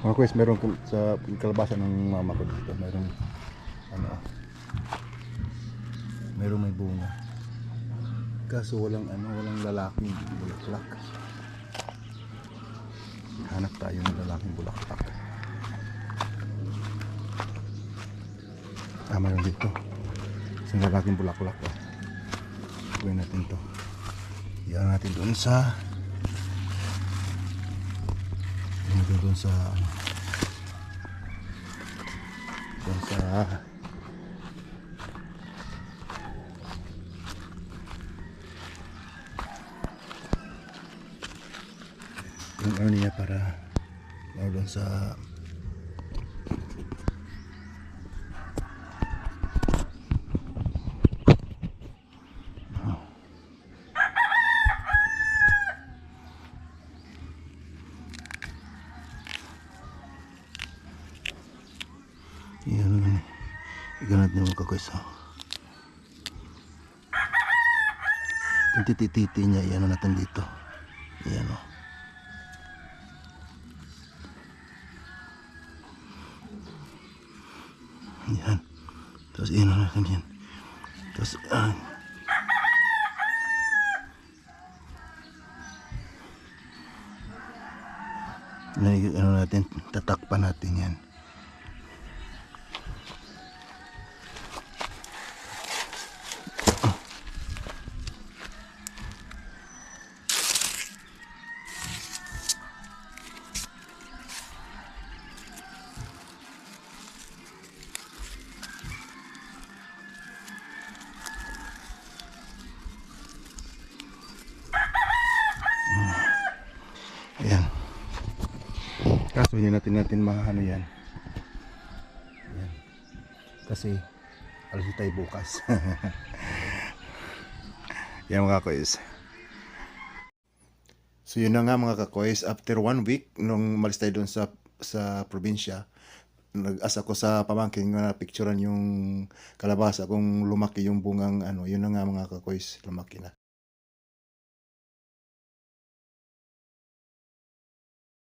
Mga quest, meron sa kalabasa ng mama ko dito. Meron, ano, meron may bunga. Kaso walang, ano, walang lalaking bulaklak. Hanap tayo ng lalaking bulaklak. Ah, meron dito. Isang lalaking bulaklak. Oh. Gawin natin to. Iyan natin doon sa Iyan natin doon sa doon sa yung ano niya para ano doon sa Yan lang. Iganat niyo mga kakwesa. Yung tititi niya, iyan natin dito. Iyan o. Yan. Tapos iyan natin yan. Tapos, ah. Yan, ano natin, tatakpan natin yan. Kaso hindi natin natin maano yan. Ayan. Kasi alas tayo bukas. yan mga koys. So yun na nga mga kakoys, after one week nung malis tayo doon sa sa probinsya, nag-asa ko sa pamangkin nga na picturean yung kalabasa kung lumaki yung bungang ano, yun na nga mga kakoys, lumaki na.